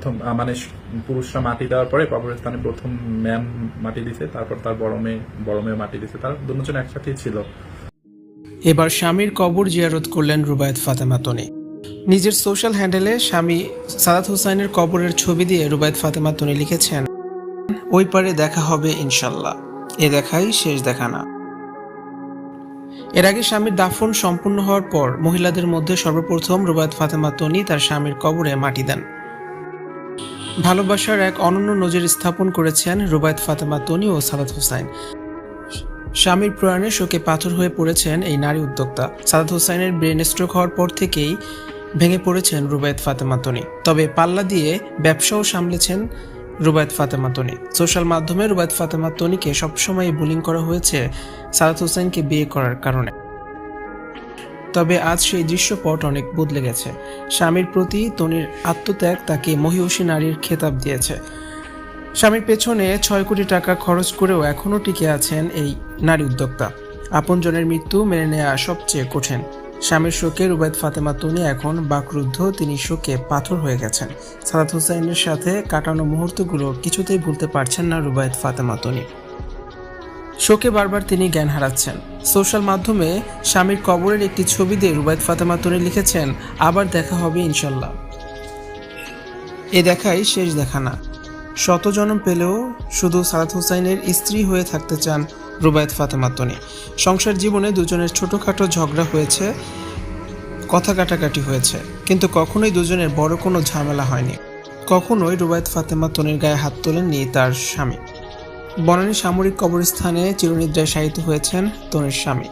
প্রথম মানে পুরুষরা মাটি দেওয়ার পরে কবরস্থানে প্রথম ম্যাম মাটি দিছে, তারপর তার বড় মেয়ে বড় মেয়ে মাটি দিছে, তারা দুজন একসাথেই ছিল। এবার স্বামীর কবর জিয়ারত করলেন রুবায়েত ফাতেমা তনি। নিজের সোশ্যাল হ্যান্ডেলে স্বামী সাদাত হোসাইনের কবরের ছবি দিয়ে রুবায়েত ফাতেমা তনি লিখেছেন, ওই পারে দেখা হবে ইনশাল্লাহ, এ দেখাই শেষ দেখা না। এর আগে স্বামীর দাফন সম্পূর্ণ হওয়ার পর মহিলাদের মধ্যে সর্বপ্রথম রুবায়েত ফাতেমা তনি তার স্বামীর কবরে মাটি দেন। ভালোবাসার এক অনন্য নজির স্থাপন করেছেন রুবায়ত ফাতেমা তনি ও সাদাত হোসাইন। স্বামীর প্রয়াণে শোকে পাথর হয়ে পড়েছেন এই নারী উদ্যোক্তা। সাদাত হোসাইনের ব্রেন স্ট্রোক হওয়ার পর থেকেই ভেঙে পড়েছেন রুবায়ত ফাতেমা তনি। তবে পাল্লা দিয়ে ব্যবসাও সামলেছেন রুবায়ত ফাতেমা তনি। সোশ্যাল মাধ্যমে রুবায়ত ফাতেমা তনিকে সবসময় বুলিং করা হয়েছে সাদাত হোসাইনকে বিয়ে করার কারণে। তবে আজ সেই দৃশ্যপট অনেক বদলে গেছে। স্বামীর প্রতি তনির আত্মত্যাগ তাকে মহিষী নারীর খেতাব দিয়েছে। স্বামীর পেছনে ছয় কোটি টাকা খরচ করেও এখনও টিকে আছেন এই নারী উদ্যোক্তা। আপনজনের মৃত্যু মেনে নেওয়া সবচেয়ে কঠিন। স্বামীর শোকে রুবায়ত ফাতেমা তনি এখন বাকরুদ্ধ, তিনি শোকে পাথর হয়ে গেছেন। সাদাত হোসাইনের সাথে কাটানো মুহূর্তগুলো কিছুতেই ভুলতে পারছেন না রুবায়ত ফাতেমা তনি। শোকে বারবার তিনি জ্ঞান হারাচ্ছেন। সোশ্যাল মাধ্যমে স্বামীর কবরের একটি ছবি দিয়ে রুবায়ত ফাতেমা তনি লিখেছেন, আবার দেখা হবে ইনশাল্লাহ। এ দেখাই শেষ দেখা না। শত জন্ম পেলেও শুধু সাদাত হুসাইনের স্ত্রী হয়ে থাকতে চান রুবায়ত ফাতেমা তনি। সংসার জীবনে দুজনের ছোটোখাটো ঝগড়া হয়েছে, কথা কাটাকাটি হয়েছে, কিন্তু কখনোই দুজনের বড় কোনো ঝামেলা হয়নি। কখনোই রুবায়ত ফাতেমা তনির গায়ে হাত তোলেননি তার স্বামী। বনানী সামরিক কবরস্থানে চিরনিদ্রায় শায়িত হয়েছেন তনের স্বামী।